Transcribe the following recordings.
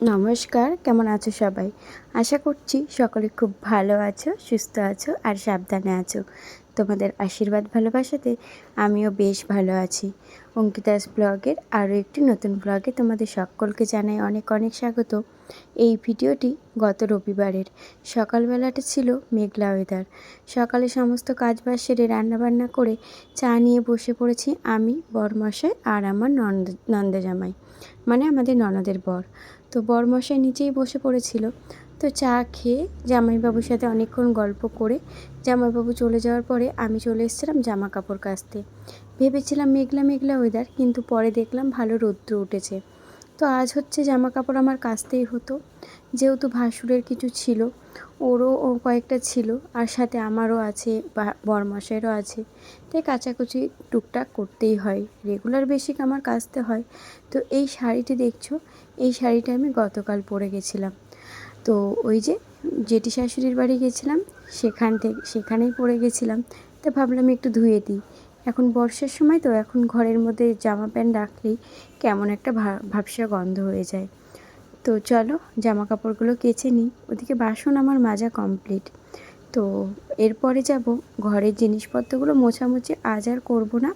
নমস্কার, কেমন আছো সবাই? আশা করছি সকলে খুব ভালো আছো, সুস্থ আছো আর সাবধানে আছো। তোমাদের আশীর্বাদ ভালোবাসাতে আমিও বেশ ভালো আছি। অঙ্কিতাস ব্লগের আরও একটি নতুন ব্লগে তোমাদের সকলকে জানাই অনেক অনেক স্বাগত। এই ভিডিওটি গত রবিবারের। সকালবেলাটা ছিল মেঘলা ওয়েদার সকালে সমস্ত কাজ বাজ সেরে রান্নাবান্না করে চা নিয়ে বসে পড়েছি আমি, বরমশাই আর আমার নন্দ নন্দজামাই মানে আমাদের ননদের বর। তো বরমশাই নিচেই বসে পড়েছিল। তো চা খেয়ে জামাইবাবুর সাথে অনেকক্ষণ গল্প করে জামাইবাবু চলে যাওয়ার পরে আমি চলে এসেছিলাম জামা কাপড় কাচতে। ভেবেছিলাম মেঘলা মেঘলা ওয়েদার কিন্তু পরে দেখলাম ভালো রৌদ্র উঠেছে। তো আজ হচ্ছে জামা কাপড় আমার কাচতেই হতো। যেহেতু ভাসুরের কিছু ছিল, ওরও ও কয়েকটা ছিল, আর সাথে আমারও আছে বরমশাইয়েরও আছে, তাই কাচাকুচি টুকটাক করতেই হয়। রেগুলার বেসিক আমার কাচতে হয়। তো এই শাড়িটি দেখছ? এই শাড়িটা আমি গতকাল পরে গেছিলাম। তো ওই যে জেঠি শাশুড়ির বাড়ি গেছিলাম, সেখান থেকে, সেখানেই পরে গেছিলাম। তা ভাবলাম একটু ধুয়ে দিই। এখন বর্ষার সময় তো এখন ঘরের মধ্যে জামা প্যান্ট রাখলেই কেমন একটা ভাবসা গন্ধ হয়ে যায়। তো চলো জামা কাপড়গুলো কেচে নিই। ওদিকে বাসন আমার মাজা কমপ্লিট তো এরপরে যাব ঘরের জিনিসপত্রগুলো মোছামুছি। আজ আর করব না।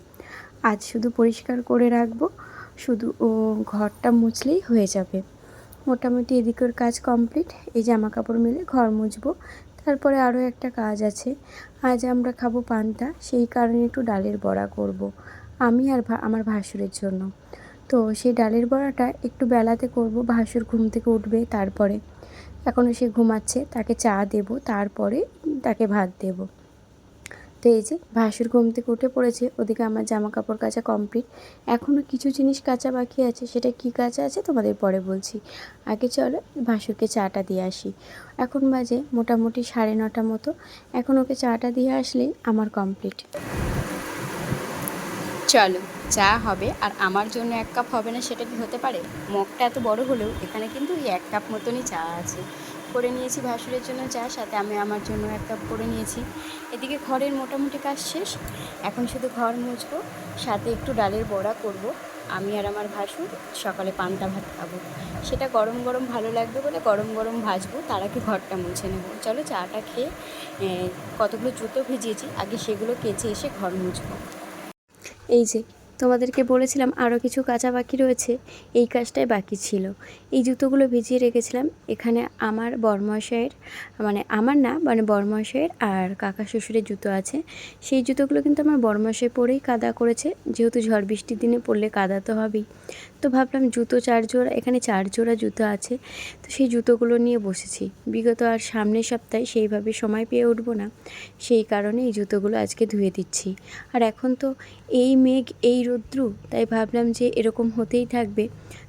আজ শুধু পরিষ্কার করে রাখব। শুধু ঘরটা মুছলেই হয়ে যাবে। মোটামুটি এদিকের কাজ কমপ্লিট এই জামা কাপড় মিলে ঘর মুছবো। তারপরে আরও একটা কাজ আছে। আজ আমরা খাব পান্তা, সেই কারণে একটু ডালের বড়া করব। আমি আর আমার ভাসুরের জন্য। তো সেই ডালের বড়াটা একটু বেলাতে করব, ভাসুর ঘুম থেকে উঠবে তারপরে। এখনও সে ঘুমাচ্ছে, তাকে চা দেব, তারপরে তাকে ভাত দেবো। তো এই যে ভাসুর ঘুম থেকে উঠে পড়েছে, ওদিকে আমার জামা কাপড় কাচা কমপ্লিট এখনও কিছু জিনিস কাঁচা বাকি আছে, সেটা কি কাঁচা আছে তোমাদের পরে বলছি। আগে চলো ভাসুরকে চাটা দিয়ে আসি। এখন বাজে মোটামুটি সাড়ে নটা মতো। এখন ওকে চাটা দিয়ে আসলেই আমার কমপ্লিট চলো, চা হবে আর আমার জন্য এক কাপ হবে না সেটা কি হতে পারে? মগটা এত বড় হলেও এখানে কিন্তু এক কাপ মতনই চা আছে। করে নিয়েছি ভাসুরের জন্য চা, সাথে আমি আমার জন্য এক কাপ করে নিয়েছি। এদিকে ঘরের মোটামুটি কাজ শেষ। এখন শুধু ঘর মুছবো, সাথে একটু ডালের বড়া করব। আমি আর আমার ভাসুর সকালে পান্তা ভাত খাব। সেটা গরম গরম ভালো লাগবে বলে গরম গরম ভাজবো, তার আগে ঘরটা মুছে নেব। চলো চাটা খেয়ে কতগুলো জুতো ভিজিয়েছি, আগে সেগুলো কেচে এসে ঘর মুছবো। এই যে তোমাদেরকে বলেছিলাম আরও কিছু কাঁচা বাকি রয়েছে, এই কাজটাই বাকি ছিল। এই জুতোগুলো ভিজিয়ে রেখেছিলাম, এখানে আমার বরমশাইয়ের মানে আমার না মানে বরমশাইয়ের আর কাকা শ্বশুরের জুতো আছে। সেই জুতোগুলো কিন্তু আমার বরমশাই পরেই কাদা করেছে, যেহেতু ঝড় বৃষ্টির দিনে পড়লে কাদা তো হবেই। তো ভাবলাম জুতো চার জোড়া, এখানে চার জোড়া জুতো আছে, তো সেই জুতোগুলো নিয়ে বসেছি। বিগত আর সামনের সপ্তাহে সেইভাবে সময় পেয়ে উঠবো না, সেই কারণে এই জুতোগুলো আজকে ধুয়ে দিচ্ছি। আর এখন তো এই মেঘ, এই রৌদ্রু, তাই ভাবলাম যে এরকম হতেই থাকবে।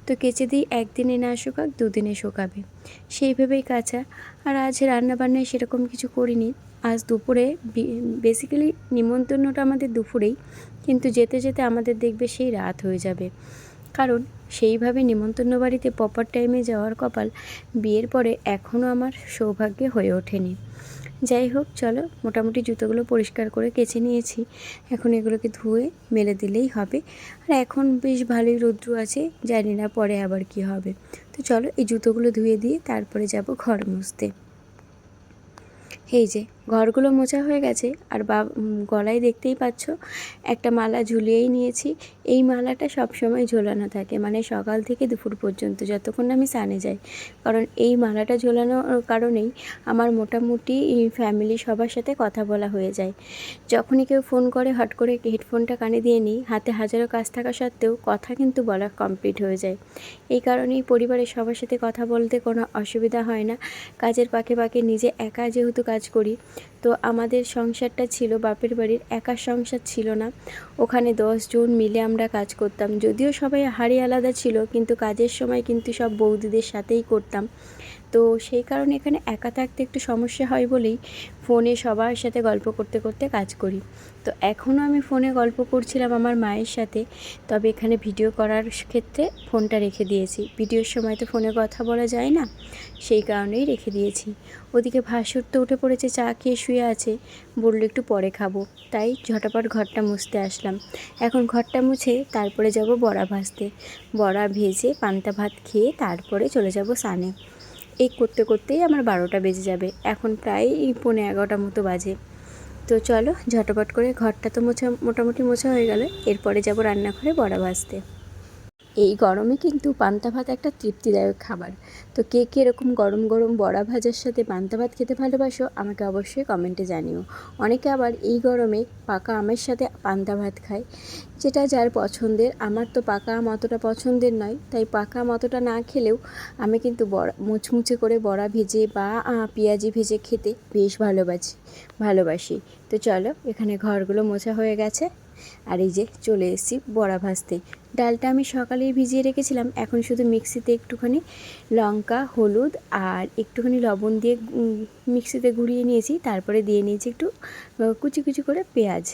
তো কেচে দিই, একদিনে না শুকাক, দুদিনে শুকাবে। সেইভাবেই কাঁচা। আর আজ রান্নাবান্নায় সেরকম কিছু করিনি। আজ দুপুরে বেসিক্যালি নিমন্ত্রণটা আমাদের দুপুরেই। কিন্তু যেতে যেতে আমাদের দেখবে সেই রাত হয়ে যাবে। কারণ সেইভাবে নিমন্ত্রণ বাড়িতে প্রপার টাইমে যাওয়ার কপাল, বিয়ের পরে এখনও আমার সৌভাগ্যে হয়ে ওঠেনি। যাই হোক, চলো মোটামুটি জুতোগুলো পরিষ্কার করে কেচে নিয়েছি। এখন এগুলোকে ধুয়ে মেলে দিলেই হবে। আর এখন বেশ ভালোই রৌদ্র আছে, জানি না পরে আবার কি হবে। তো চলো এই জুতোগুলো ধুয়ে দিয়ে তারপরে যাব ঘর মুছতে। এই যে ঘরগুলো মোছা হয়ে গেছে আর বা গলায় দেখতেই পাচ্ছ, একটা মালা ঝুলিয়েই নিয়েছি। এই মালাটা সবসময় ঝোলানো থাকে মানে সকাল থেকে দুপুর পর্যন্ত, যতক্ষণ আমি সানে যাই। কারণ এই মালাটা ঝোলানোর কারণেই আমার মোটামুটি ফ্যামিলি সবার সাথে কথা বলা হয়ে যায়। যখনই কেউ ফোন করে, হট করে হেডফোনটা কানে দিয়ে নিই, হাতে হাজারো কাজ থাকা সত্ত্বেও কথা কিন্তু বলা কমপ্লিট হয়ে যায়। এই কারণেই পরিবারের সবার সাথে কথা বলতে কোনো অসুবিধা হয় না। কাজের পাকে পাকে নিজে একা যেহেতু কাজ করি তো আমাদের সংসারটা ছিল, বাপের বাড়ির একা সংসার ছিল না। ওখানে জন মিলে আমরা কাজ করতাম। যদিও সবাই হাড়ি আলাদা ছিল, কিন্তু কাজের সময় কিন্তু সব বৌদিদের সাথেই করতাম। তো সেই কারণে এখানে একা থাকতে একটু সমস্যা হয় বলেই ফোনে সবার সাথে গল্প করতে করতে কাজ করি। তো এখনও আমি ফোনে গল্প করছিলাম আমার মায়ের সাথে, তবে এখানে ভিডিও করার ক্ষেত্রে ফোনটা রেখে দিয়েছি। ভিডিওর সময় তো ফোনে কথা বলা যায় না, সেই কারণেই রেখে দিয়েছি। ওদিকে ভাসুর তো উঠে পড়েছে, চা খেয়ে শুয়ে আছে, বলল একটু পরে খাব। তাই ঝটাপট ঘরটা মুছতে আসলাম। এখন ঘরটা মুছে তারপরে যাব বড়া ভাজতে। বড়া ভেজে পান্তা ভাত খেয়ে তারপরে চলে যাব সানে এই করতে করতেই আমার বারোটা বেজে যাবে। এখন প্রায় পৌনে এগারোটা মতো বাজে। তো চলো, ঝটপট করে ঘরটা তো মোছা, মোটামুটি মোছা হয়ে গেল। এরপরে যাব রান্নাঘরে বড়া ভাজতে। এই গরমে কিন্তু পান্তা ভাত একটা তৃপ্তিদায়ক খাবার। তো কে কে এরকম গরম গরম বড়া ভাজার সাথে পান্তা ভাত খেতে ভালোবাসো, আমাকে অবশ্যই কমেন্টে জানিও। অনেকে আবার এই গরমে পাকা আমের সাথে পান্তা ভাত খায়, যেটা যার পছন্দের। আমার তো পাকা আম অতটা পছন্দের নয়, তাই পাকা আম অতটা না খেলেও আমি কিন্তু বড়া, মুচমুচে করে বড়া ভেজে বা পেঁয়াজি ভেজে খেতে বেশ ভালোবাসি ভালোবাসি। তো চলো, এখানে ঘরগুলো মোছা হয়ে গেছে। আর এই যে চলে এসেছি বড়া ভাজতে। ডালটা আমি সকালেই ভিজিয়ে রেখেছিলাম, এখন শুধু মিক্সিতে একটুখানি লঙ্কা, হলুদ আর একটুখানি লবণ দিয়ে মিক্সিতে ঘুরিয়ে নিয়েছি, তারপরে দিয়ে নিয়েছি একটু কুচি কুচি করে পেঁয়াজ।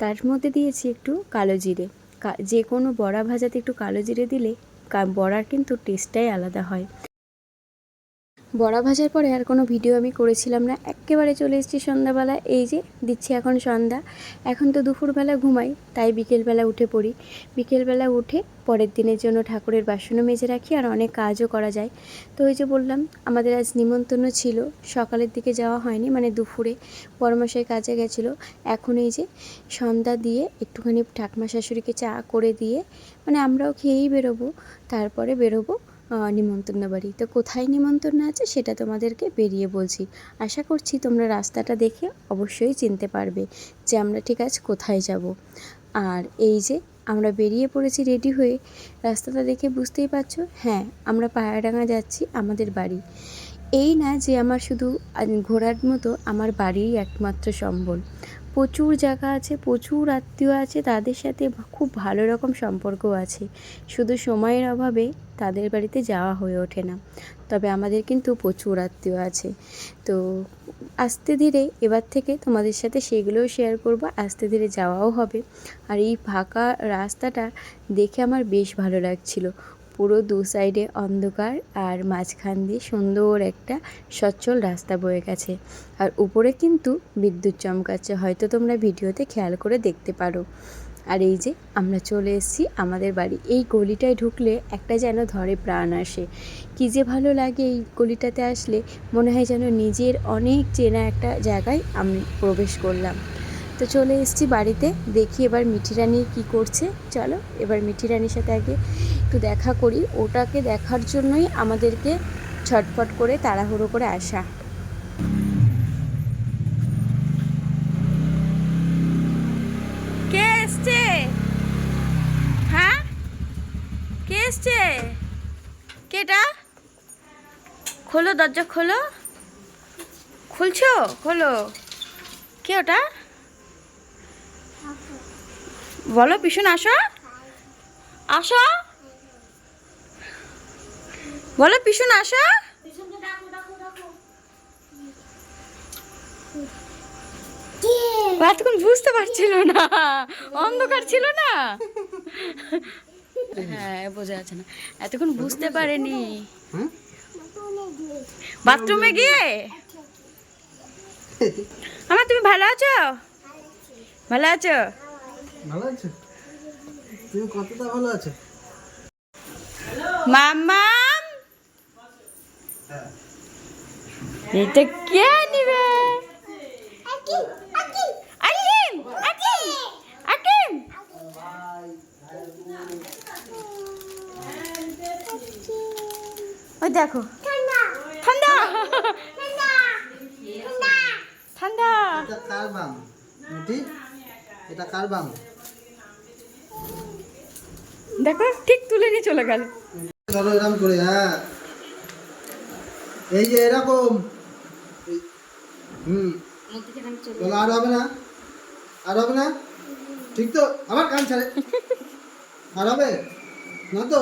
তার মধ্যে দিয়েছি একটু কালো জিরে। যে কোনো বড়া ভাজাতে একটু কালো জিরে দিলে বড়ার কিন্তু টেস্টটাই আলাদা হয়। বড়া ভাজার পরে আর কোনো ভিডিও আমি করেছিলাম না। একেবারে চলে এসেছি সন্ধ্যাবেলা। এই যে, দিচ্ছি এখন সন্ধ্যা। এখন তো দুপুরবেলা ঘুমাই, তাই বিকেলবেলা উঠে পড়ি। বিকেলবেলা উঠে পরের দিনের জন্য ঠাকুরের বাসনও মেজে রাখি আর অনেক কাজও করা যায়। তো ওই যে বললাম, আমাদের আজ নিমন্ত্রণ ছিল। সকালের দিকে যাওয়া হয়নি মানে দুপুরে। পরমাশাই কাজে গেছিল। এখন এই যে, সন্ধ্যা দিয়ে একটুখানি ঠাকমা শাশুড়িকে চা করে দিয়ে মানে আমরাও খেয়েই বেরোবো, তারপরে বেরোবো। নিমন্ত্রণ বাড়ি। তো কোথায় নিমন্ত্রণ আছে সেটা তোমাদেরকে বেরিয়ে বলছি। আশা করছি তোমরা রাস্তাটা দেখে অবশ্যই চিনতে পারবে যে আমরা ঠিক আছে কোথায় যাব। আর এই যে আমরা বেরিয়ে পড়েছি রেডি হয়ে, রাস্তাটা দেখে বুঝতেই পারছ? হ্যাঁ আমরা পায়রাডাঙ্গা যাচ্ছি আমাদের বাড়ি। এই না যে আমার শুধু ঘোরার মতো আমার বাড়িই একমাত্র সম্বল। প্রচুর জায়গা আছে, প্রচুর আত্মীয় আছে, তাদের সাথে খুব ভালো রকম সম্পর্ক আছে। শুধু সময়ের অভাবে তাদের বাড়িতে যাওয়া হয়ে ওঠে না। তবে আমাদের কিন্তু প্রচুর আত্মীয় আছে। তো আস্তে ধীরে এবার থেকে তোমাদের সাথে সেগুলোও শেয়ার করব, আস্তে ধীরে যাওয়াও হবে। আর এই ফাঁকা রাস্তাটা দেখে আমার বেশ ভালো লাগছিল। পুরো দু সাইডে অন্ধকার আর মাঝখান দিয়ে সুন্দর একটা সচ্ছল রাস্তা বয়ে গেছে। আর উপরে কিন্তু বিদ্যুৎ চমকাচ্ছে, হয়তো তোমরা ভিডিওতে খেয়াল করে দেখতে পারো। আর এই যে আমরা চলে এসেছি আমাদের বাড়ি। এই গলিটায় ঢুকলে একটা যেন ধরে প্রাণ আসে। কী যে ভালো লাগে এই গলিটাতে আসলে। মনে হয় যেন নিজের অনেক চেনা একটা জায়গায় আমি প্রবেশ করলাম। তো চলে এসেছি বাড়িতে, দেখি এবার মিঠি রানী কী করছে। চলো, এবার মিঠি রানীর সাথে আগে একটু দেখা করি। ওটাকে দেখার জন্যই আমাদেরকে ছটফট করে তাড়াহুড়ো করে আসা। কে হ্যাঁ? কে এসছে? কেটা? খোলো, দরজা খোলো। খুলছো? খোলো। কে ওটা? বলো পিছন আসো। আসো। বলো পিছন আসো। এতক্ষণ বুঝতে পারছিল না। অন্ধকার ছিল না। হ্যাঁ বোঝা যাচ্ছে না। এতক্ষণ বুঝতে পারেনি। বাথরুমে গিয়ে? আমার তুমি ভালো আছো? ভালো আছো। ভালো আছে? তুমি কতটা ভালো আছো? মাম্মাম এটা কে নিবে? আকিম আকিম। আকিম ওই দেখো। ঠান্ডা। ঠান্ডা। এটা কার বাম? এটা কার বাম? দেখো ঠিক তুলে নিয়ে চলে গেল। ধরো এরকম করে হ্যাঁ। এই যে এরকম। হুম। বলো আর হবে না? আর হবে না? ঠিক তো? আবার কান ছাড়ে। আর হবে? না তো?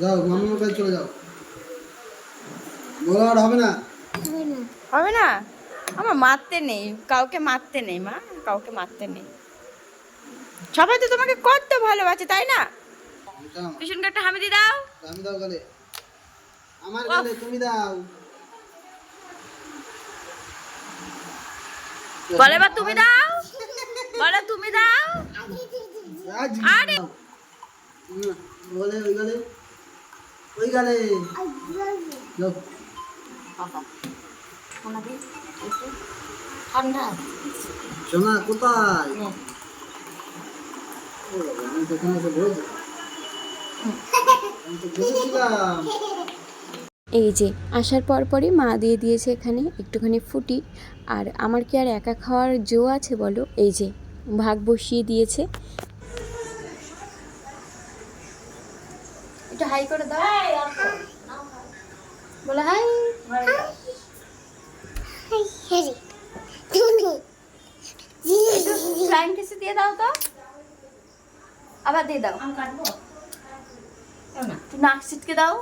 যাও মামার কাছে চলে যাও। বলো আর হবে না। হবে না? আমার মারতে নেই। কাউকে মারতে নেই মা। কাউকে মারতে নেই। সবাই তো তোমাকে কত ভালোবাসে তাই না? পিছনকে একটা হামিদি দাও। আমি দাও গেলে। আমার গেলে তুমি দাও। বলে এবার তুমি দাও। বলে তুমি দাও। আরে! বলে ওই গালে। ওই গালে। যাও। ঠান্ডা। সোনা কোথায়? বাবা, আমি তো এখানে এসে বসেছি। আমি তো বসেছিলাম এই যে আসার পর পরই মা দিয়ে দিয়েছে এখানে একটুখানি ফুটি। আর আমার কি আর একা খাওয়ার জো আছে বলো? এই যে ভাগ বসিয়ে দিয়েছে। একটু হাই করে দাও। বলে হাই। দিয়ে দাও তো। আবার দিয়ে দাও। একটু নাক ছিটকে দাও।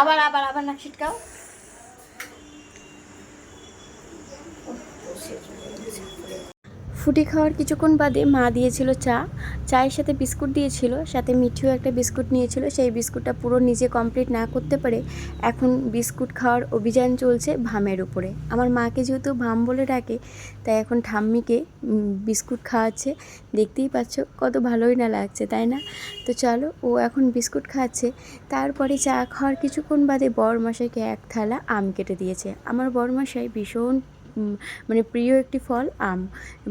আবার আবার আবার নাক ছিটকাও। ফুটি খাওয়ার কিছুক্ষণ বাদে মা দিয়েছিল চা। চায়ের সাথে বিস্কুট দিয়েছিল সাথে মিঠিও একটা বিস্কুট নিয়েছিল। সেই বিস্কুটটা পুরো নিজে কমপ্লিট না করতে পারে এখন বিস্কুট খাওয়ার অভিযান চলছে ভামের উপরে। আমার মাকে যেহেতু ভাম বলে ডাকে তাই এখন ঠাম্মিকে বিস্কুট খাওয়াচ্ছে। দেখতেই পাচ্ছ কত ভালোই না লাগছে তাই না? তো চলো ও এখন বিস্কুট খাচ্ছে। তারপরে চা খাওয়ার কিছুক্ষণ বাদে বরমশাইকে এক থালা আম কেটে দিয়েছে। আমার বরমশাই ভীষণ উম, মানে প্রিয় একটি ফল, আম।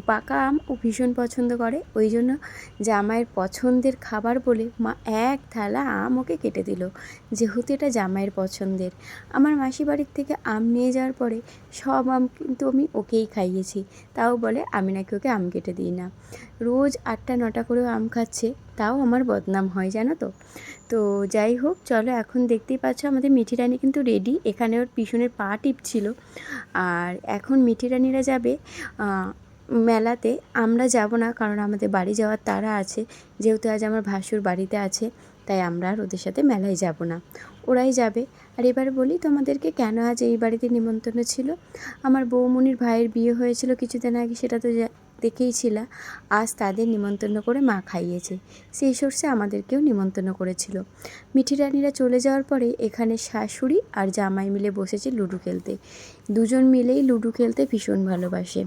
পাকা আম ও ভীষণ পছন্দ করে। ওই জন্য জামাইয়ের পছন্দের খাবার বলে মা এক থালা আম ওকে কেটে দিল, যেহেতু এটা জামাইয়ের পছন্দের। আমার মাসি বাড়ির থেকে আম নিয়ে যাওয়ার পরে সব আম কিন্তু আমি ওকেই খাইয়েছি। তাও বলে আমি নাকি ওকে আম কেটে দিই না। রোজ আটটা নটা করেও আম খাচ্ছে। তাও আমার বদনাম হয়, জানো তো। তো যাই হোক, চলো এখন দেখতেই পাচ্ছ আমাদের মিঠি রানী কিন্তু রেডি এখানে ওর পিছনের পা টিপছিল। আর এখন মিঠি রানীরা যাবে মেলাতে। আমরা যাব না, কারণ আমাদের বাড়ি যাওয়ার তারা আছে। যেহেতু আজ আমার ভাসুর বাড়িতে আছে, তাই আমরা আর ওদের সাথে মেলায় যাব না। ওরাই যাবে। আর এবার বলি তোমাদেরকে কেন আজ এই বাড়িতে নিমন্ত্রণ ছিল? আমার বৌমনির ভাইয়ের বিয়ে হয়েছিল কিছুদিন আগে, সেটা তো যা- দেখেইছিলা আজ তাদের নিমন্ত্রণ করে মা খাইয়েছে। সেই সর্ষে আমাদেরকেও নিমন্ত্রণ করেছিল। মিঠি রানীরা চলে যাওয়ার পরে এখানে শাশুড়ি আর জামাই মিলে বসেছে লুডো খেলতে। দুজন মিলেই লুডো খেলতে ভীষণ ভালোবাসে।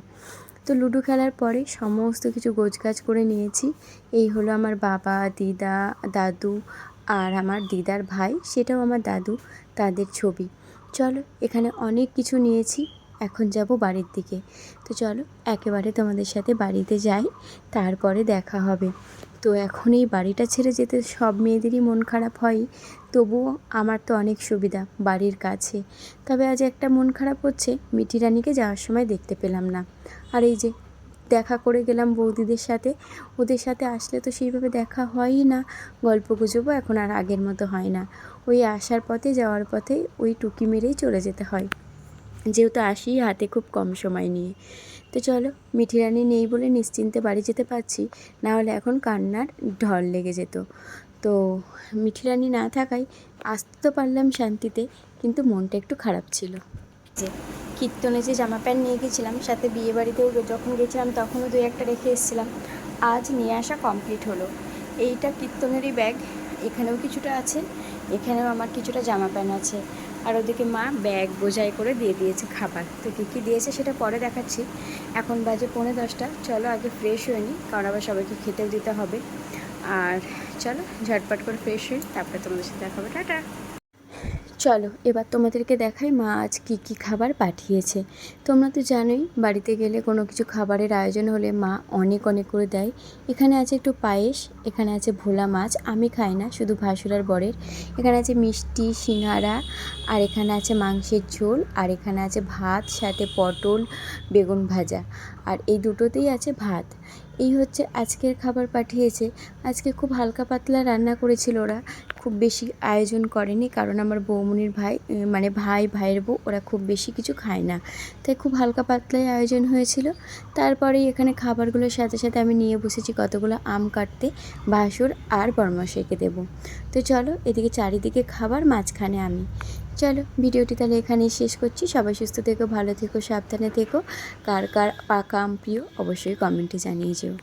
তো লুডো খেলার পরে সমস্ত কিছু গোছগাছ করে নিয়েছি। এই হলো আমার বাবা, দিদা, দাদু আর আমার দিদার ভাই, সেটাও আমার দাদু, তাদের ছবি। চলো এখানে অনেক কিছু নিয়েছি। এখন যাব বাড়ির দিকে। তো চলো, একেবারে তোমাদের সাথে বাড়িতে যাই, তারপরে দেখা হবে। তো এখন এই বাড়িটা ছেড়ে যেতে সব মেয়েদেরই মন খারাপ হয়, তবুও আমার তো অনেক সুবিধা বাড়ির কাছে। তবে আজ একটা মন খারাপ হচ্ছে মিটি রানীকে যাওয়ার সময় দেখতে পেলাম না। আর এই যে, দেখা করে গেলাম বৌদিদের সাথে, ওদের সাথে আসলে তো সেইভাবে দেখা হয়ই না, গল্প গুজবও এখন আর আগের মতো হয় না। ওই আসার পথে, যাওয়ার পথে ওই টুকি মেরেই চলে যেতে হয়। যেহেতু আসি, হাতে খুব কম সময় নিয়ে। তো চলো, মিঠি রানী নেই বলে নিশ্চিন্তে বাড়ি যেতে পারছি, না হলে এখন কান্নার ঢল লেগে যেত। তো মিঠি রানী না থাকায় আসতে তো পারলাম শান্তিতে, কিন্তু মনটা একটু খারাপ ছিল। যে কীর্তনে যে জামা প্যান্ট নিয়ে গেছিলাম, সাথে বিয়ে বাড়িতেও যখন গেছিলাম, তখনও দুই একটা রেখে এসেছিলাম। আজ নিয়ে আসা কমপ্লিট হলো। এইটা কীর্তনেরই ব্যাগ, এখানেও কিছুটা আছে, এখানেও আমার কিছুটা জামা প্যান্ট আছে। আর ওদিকে মা ব্যাগ বোঝাই করে দিয়ে দিয়েছে খাবার। তো কী কী দিয়েছে সেটা পরে দেখাচ্ছি। এখন বাজে পৌনে দশটা। চলো আগে ফ্রেশ হয়ে নিই কারণ আবার সবাইকে খেতেও দিতে হবে। আর চলো ঝটপট করে ফ্রেশ হই, তারপরে তোমাদের সাথে দেখা হবে। টাটা! চলো, এবার তোমাদেরকে দেখাই মা আজ কী কী খাবার পাঠিয়েছে। তোমরা তো জানোই, বাড়িতে গেলে কোনো কিছু খাবারের আয়োজন হলে মা অনেক অনেক করে দেয়। এখানে আছে একটু পায়েস, এখানে আছে ভোলা মাছ, আমি খাই না, শুধু ভাসুরার বরের। এখানে আছে মিষ্টি, সিঙ্গারা, আর এখানে আছে মাংসের ঝোল, আর এখানে আছে ভাত, সাথে পটল, বেগুন ভাজা। আর এই দুটোতেই আছে ভাত। এই হচ্ছে আজকের খাবার পাঠিয়েছে। আজকে খুব হালকা পাতলা রান্না করেছিল ওরা। খুব বেশি আয়োজন করেনি কারণ আমার বৌমনির ভাই মানে ভাই, ভাইয়ের বউ, ওরা খুব বেশি কিছু খায় না। তাই খুব হালকা পাতলাই আয়োজন হয়েছিল। তারপরেই এখানে খাবারগুলোর সাথে সাথে আমি নিয়ে বসেছি কতগুলো আম কাটতে, বাসুর আর বর্মাশাইকে দেবো। তো চলো এদিকে চারিদিকে খাবার, মাঝখানে আমি। চলো, ভিডিওটি তাহলে এখানেই শেষ করছি। সবাই সুস্থ থেকো, ভালো থেকো, সাবধানে থেকো। কার কার পাকা আম প্রিয়, অবশ্যই কমেন্টে জানিয়ে যেও।